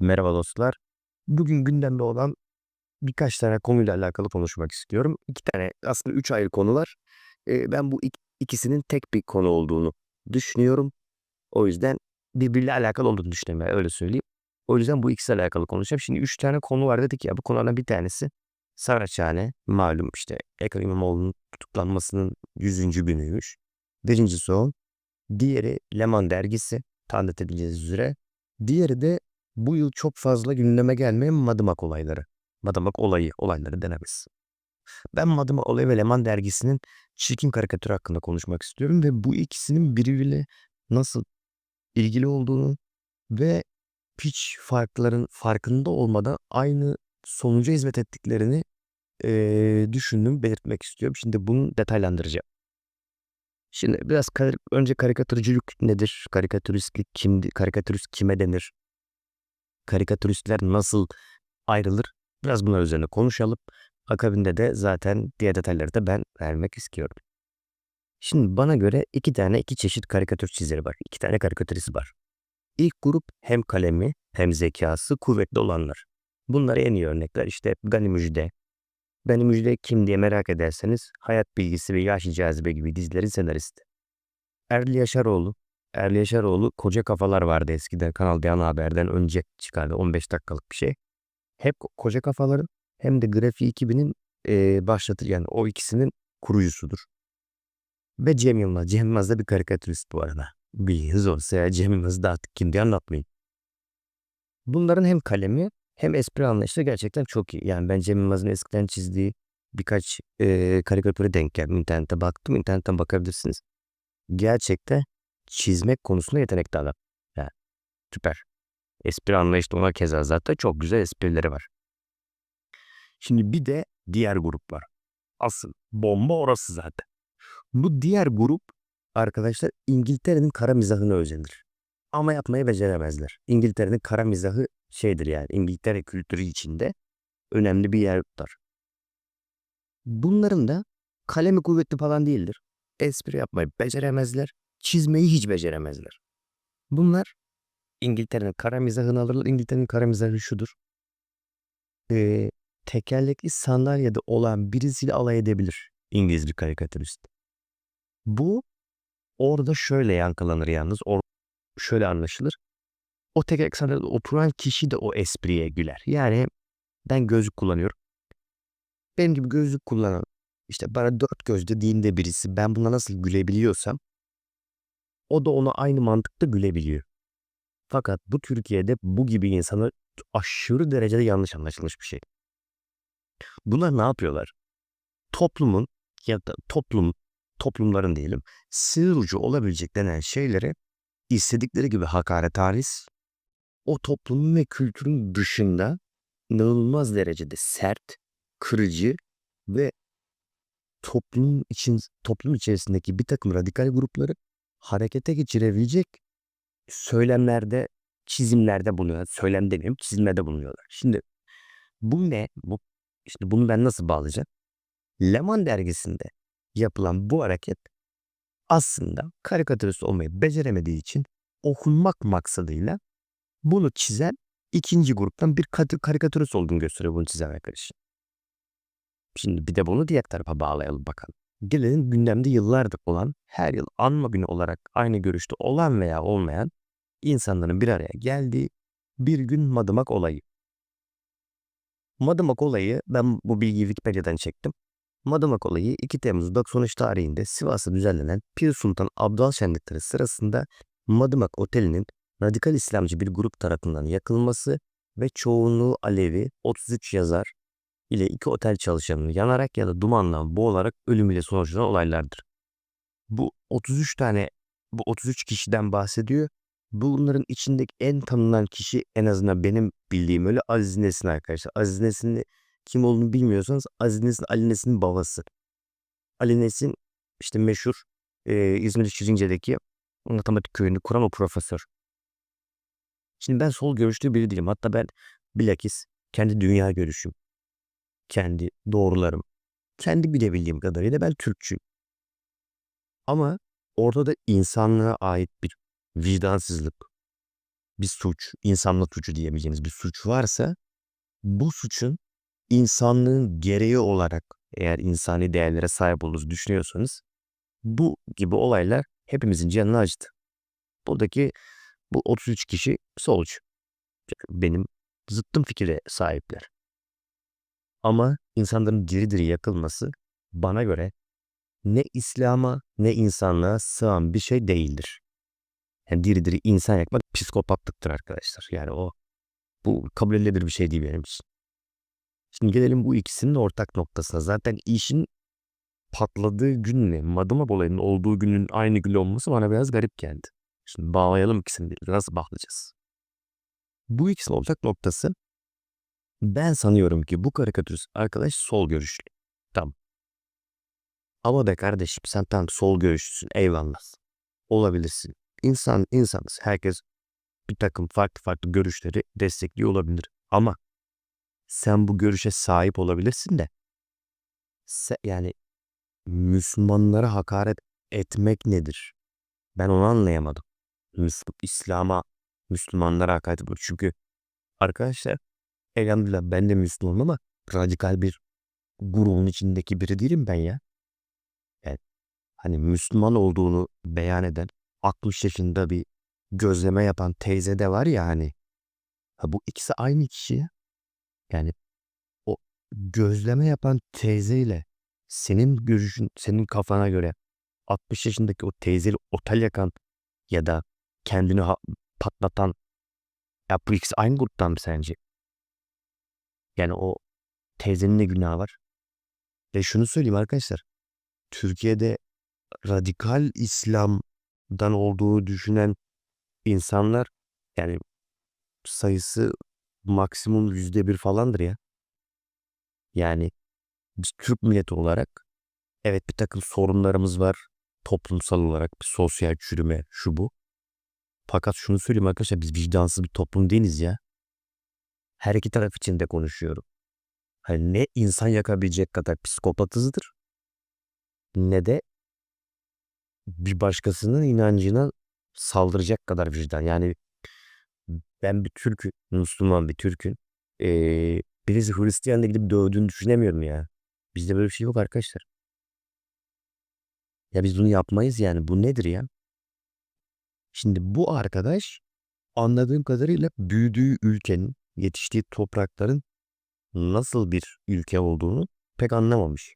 Merhaba dostlar. Bugün gündemde olan birkaç tane konuyla alakalı konuşmak istiyorum. İki tane aslında üç ayrı konu var. Ee, ben bu ik- ikisinin tek bir konu olduğunu düşünüyorum. O yüzden birbiriyle alakalı olduğunu düşünüyorum. öyle söyleyeyim. O yüzden bu ikisiyle alakalı konuşacağım. Şimdi üç tane konu var dedik ya bu konulardan bir tanesi Saraçhane. Malum işte Ekrem İmamoğlu'nun tutuklanmasının 100. günüymüş. Birincisi o. Diğeri Leman dergisi. Tanıt edeceğiz üzere. Diğeri de bu yıl çok fazla gündeme gelmeyen Madımak olayları. Madımak olayı, olayları denemez. Ben Madımak olayı ve Leman dergisinin çirkin karikatürü hakkında konuşmak istiyorum ve bu ikisinin birbiriyle nasıl ilgili olduğunu ve hiç farkların farkında olmadan aynı sonuca hizmet ettiklerini eee düşündüm, belirtmek istiyorum. Şimdi bunu detaylandıracağım. Şimdi biraz kar- önce karikatürcülük nedir? Karikatüristlik kimdi? Karikatürist kime denir? Karikatüristler nasıl ayrılır? Biraz bunlar üzerine konuşalım. Akabinde de zaten diğer detayları da ben vermek istiyorum. Şimdi bana göre iki tane iki çeşit karikatür çizeri var. İki tane karikatürist var. İlk grup hem kalemi hem zekası kuvvetli olanlar. Bunlara en iyi örnekler işte Gani Müjde. Gani Müjde kim diye merak ederseniz Hayat Bilgisi ve Yaş Cazibe gibi dizilerin senaristi. Erli Yaşaroğlu. Erli Yaşaroğlu koca kafalar vardı eskiden Kanal D haberden önce çıkardı 15 dakikalık bir şey. Hep ko- koca kafaların hem de Grafiği 2000'in eee başlatır yani o ikisinin kurucusudur. Ve Cem Yılmaz. Cem Yılmaz da bir karikatürist bu arada. Bilginiz olsa ya Cem Yılmaz'ı da artık kim diye anlatmayın. Bunların hem kalemi hem espri anlayışı gerçekten çok iyi. Yani ben Cem Yılmaz'ın eskiden çizdiği birkaç eee karikatüre denk geldim. İnternete baktım. internetten bakabilirsiniz. Gerçekten çizmek konusunda yetenekli adam. Yani süper. Espri anlayışı ona keza zaten çok güzel esprileri var. Şimdi bir de diğer grup var. Asıl bomba orası zaten. Bu diğer grup arkadaşlar İngiltere'nin kara mizahını özenir. Ama yapmayı beceremezler. İngiltere'nin kara mizahı şeydir yani İngiltere kültürü içinde önemli bir yer tutar. Bunların da kalemi kuvvetli falan değildir. Espri yapmayı beceremezler. Çizmeyi hiç beceremezler. Bunlar İngiltere'nin kara mizahını alırlar. İngiltere'nin kara mizahı şudur. Ee, tekerlekli sandalyede olan birisiyle alay edebilir İngiliz bir karikatürist. Bu orada şöyle yankılanır yalnız. Or şöyle anlaşılır. O tekerlekli sandalyede oturan kişi de o espriye güler. Yani ben gözlük kullanıyorum. Benim gibi gözlük kullanan işte bana dört göz dediğinde birisi ben buna nasıl gülebiliyorsam o da ona aynı mantıkta gülebiliyor. Fakat bu Türkiye'de bu gibi insanlar aşırı derecede yanlış anlaşılmış bir şey. Bunlar ne yapıyorlar? Toplumun ya da toplum toplumların diyelim sığır ucu olabilecek denen şeyleri istedikleri gibi hakarethalis o toplumun ve kültürün dışında inanılmaz derecede sert, kırıcı ve toplum için toplum içerisindeki bir takım radikal grupları harekete geçirebilecek söylemlerde, çizimlerde bulunuyor. Söylem demeyeyim, çizimlerde bulunuyorlar. Şimdi bu ne? Bu işte bunu ben nasıl bağlayacağım? Leman dergisinde yapılan bu hareket aslında karikatürist olmayı beceremediği için okunmak maksadıyla bunu çizen ikinci gruptan bir kat- karikatürist olduğunu gösteriyor bunu çizen arkadaşın. Şimdi bir de bunu diğer tarafa bağlayalım bakalım. Gelelim gündemde yıllardır olan, her yıl anma günü olarak aynı görüşte olan veya olmayan insanların bir araya geldiği bir gün Madımak olayı. Madımak olayı, ben bu bilgiyi Wikipedia'dan çektim. Madımak olayı 2 Temmuz 93 tarihinde Sivas'ta düzenlenen Pir Sultan Abdal şenlikleri sırasında Madımak Oteli'nin radikal İslamcı bir grup tarafından yakılması ve çoğunluğu Alevi 33 yazar ile iki otel çalışanının yanarak ya da dumanla boğularak ölümüyle sonuçlanan olaylardır. Bu 33 tane, bu 33 kişiden bahsediyor. Bunların içindeki en tanınan kişi en azından benim bildiğim öyle Aziz Nesin arkadaşlar. Aziz Nesin'in kim olduğunu bilmiyorsanız Aziz Nesin Ali Nesin'in babası. Ali Nesin işte meşhur e, İzmir Şirince'deki matematik köyünü kuran o profesör. Şimdi ben sol görüşlü biri değilim. Hatta ben bilakis kendi dünya görüşüm, kendi doğrularım, kendi bilebildiğim kadarıyla ben Türkçüyüm. Ama orada da insanlığa ait bir vicdansızlık, bir suç, insanlık suçu diyebileceğimiz bir suç varsa bu suçun insanlığın gereği olarak eğer insani değerlere sahip olduğunuzu düşünüyorsanız bu gibi olaylar hepimizin canını acıdı. Buradaki bu 33 kişi solcu. Benim zıttım fikire sahipler. Ama insanların diri diri yakılması bana göre ne İslam'a ne insanlığa sığan bir şey değildir. Yani diri diri insan yakmak psikopatlıktır arkadaşlar. Yani o bu kabul edilebilir bir şey değil benim için. Şimdi gelelim bu ikisinin ortak noktasına. Zaten işin patladığı günle Madımak olayının olduğu günün aynı gün olması bana biraz garip geldi. Şimdi bağlayalım ikisini. Nasıl bağlayacağız? Bu ikisinin ortak noktası ben sanıyorum ki bu karikatürist arkadaş sol görüşlü. Tamam. Ama be kardeşim sen tam sol görüşlüsün eyvallah. Olabilirsin. İnsan insanız. Herkes bir takım farklı farklı görüşleri destekliyor olabilir. Ama sen bu görüşe sahip olabilirsin de se- yani Müslümanlara hakaret etmek nedir? Ben onu anlayamadım. Müsl- İslam'a, Müslümanlara hakaret etmek. Çünkü arkadaşlar elhamdülillah ben de Müslümanım ama radikal bir grubun içindeki biri değilim ben ya. Yani hani Müslüman olduğunu beyan eden 60 yaşında bir gözleme yapan teyze de var ya hani. Ha bu ikisi aynı kişi ya. Yani o gözleme yapan teyzeyle senin görüşün, senin kafana göre 60 yaşındaki o teyzeyle otel yakan ya da kendini patlatan ya bu ikisi aynı gruptan mı sence? Yani o teyzenin de günahı var. Ve şunu söyleyeyim arkadaşlar. Türkiye'de radikal İslam'dan olduğu düşünen insanlar yani sayısı maksimum yüzde bir falandır ya. Yani biz Türk milleti olarak evet bir takım sorunlarımız var. Toplumsal olarak bir sosyal çürüme şu bu. Fakat şunu söyleyeyim arkadaşlar biz vicdansız bir toplum değiliz ya. Her iki taraf için de konuşuyorum. Hani ne insan yakabilecek kadar psikopatızdır ne de bir başkasının inancına saldıracak kadar vicdan. Yani ben bir Türk'üm, Müslüman bir Türk'üm. Ee, birisi Hristiyan'la gidip dövdüğünü düşünemiyorum ya. Bizde böyle bir şey yok arkadaşlar. Ya biz bunu yapmayız yani. Bu nedir ya? Şimdi bu arkadaş anladığım kadarıyla büyüdüğü ülkenin, yetiştiği toprakların nasıl bir ülke olduğunu pek anlamamış.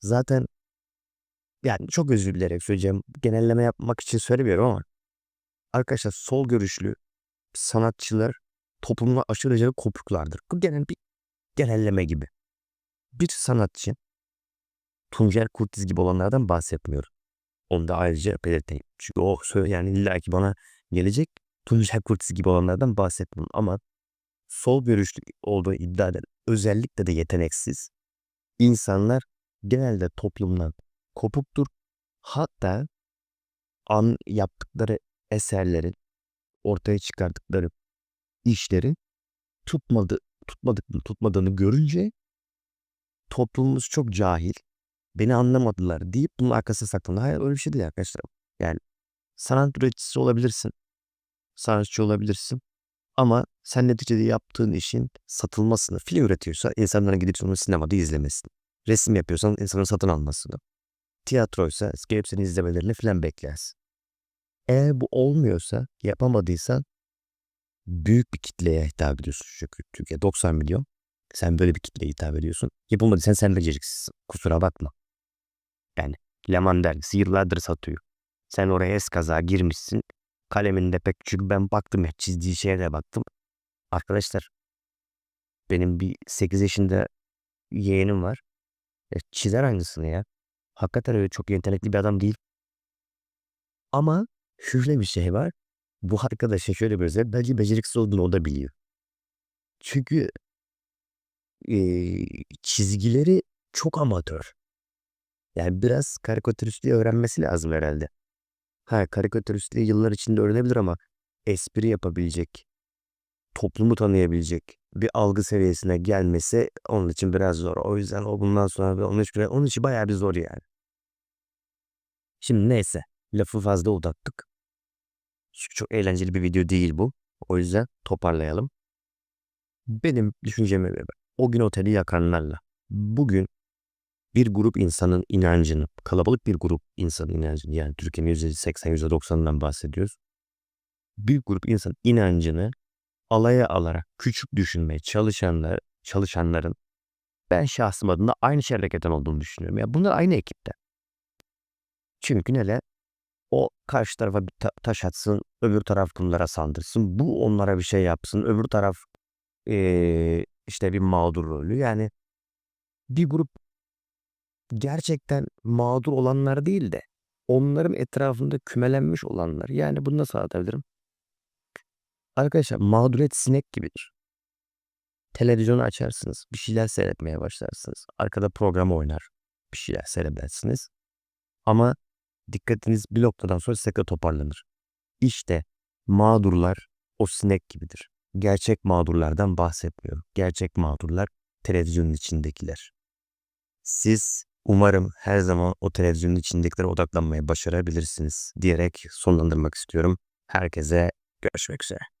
Zaten yani çok özür dilerim söyleyeceğim. Genelleme yapmak için söylemiyorum ama arkadaşlar sol görüşlü sanatçılar toplumla aşırı derecede kopuklardır. Bu genel bir genelleme gibi. Bir sanatçı Tuncer Kurtiz gibi olanlardan bahsetmiyorum. Onu da ayrıca belirteyim. Çünkü o yani illaki bana gelecek Tuncer Kurtiz gibi olanlardan bahsetmiyorum. Ama sol görüşlü olduğu iddia eden özellikle de yeteneksiz insanlar genelde toplumdan kopuktur. Hatta an yaptıkları eserlerin ortaya çıkardıkları işlerin tutmadı, tutmadık, tutmadığını görünce toplumumuz çok cahil, beni anlamadılar deyip bunun arkasına saklanır. Hayır öyle bir şey değil arkadaşlar. Yani sanat üreticisi olabilirsin, sanatçı olabilirsin ama sen neticede yaptığın işin satılmasını, film üretiyorsa insanların gidip onu sinemada izlemesini, resim yapıyorsan insanın satın almasını, tiyatroysa gelip seni izlemelerini filan beklersin. Eğer bu olmuyorsa, yapamadıysan büyük bir kitleye hitap ediyorsun çünkü Türkiye 90 milyon. Sen böyle bir kitleye hitap ediyorsun. Yapılmadıysan sen beceriksizsin. Kusura bakma. Yani Leman dergisi yıllardır satıyor. Sen oraya eskaza girmişsin. Kaleminde pek çünkü ben baktım ya çizdiği şeye de baktım. Arkadaşlar benim bir 8 yaşında yeğenim var. Ya çizer aynısını ya. Hakikaten öyle çok yetenekli bir adam değil. Ama şöyle bir şey var. Bu arkadaşın şöyle bir özellik. Bence beceriksiz olduğunu o da biliyor. Çünkü eee, çizgileri çok amatör. Yani biraz karikatüristliği öğrenmesi lazım herhalde. Ha karikatüristliği yıllar içinde öğrenebilir ama espri yapabilecek, toplumu tanıyabilecek bir algı seviyesine gelmesi onun için biraz zor. O yüzden o bundan sonra onun için, onun için bayağı bir zor yani. Şimdi neyse lafı fazla uzattık. Çünkü çok eğlenceli bir video değil bu. O yüzden toparlayalım. Benim düşünceme o gün oteli yakanlarla bugün bir grup insanın inancını, kalabalık bir grup insanın inancını yani Türkiye'nin %80, %90'ından bahsediyoruz. Bir grup insanın inancını alaya alarak küçük düşünmeye çalışanlar, çalışanların ben şahsım adına aynı şerreketen olduğunu düşünüyorum. Ya bunlar aynı ekipte. Çünkü neler? O karşı tarafa bir ta- taş atsın, öbür taraf bunlara sandırsın. Bu onlara bir şey yapsın, öbür taraf eee, işte bir mağdur rolü. Yani bir grup gerçekten mağdur olanlar değil de onların etrafında kümelenmiş olanlar. Yani bunu nasıl anlatabilirim? Arkadaşlar mağduriyet sinek gibidir. Televizyonu açarsınız, bir şeyler seyretmeye başlarsınız. Arkada program oynar, bir şeyler seyredersiniz. Ama dikkatiniz bir noktadan sonra tekrar toparlanır. İşte mağdurlar o sinek gibidir. Gerçek mağdurlardan bahsetmiyorum. Gerçek mağdurlar televizyonun içindekiler. Siz umarım her zaman o televizyonun içindekilere odaklanmaya başarabilirsiniz diyerek sonlandırmak istiyorum. Herkese görüşmek üzere.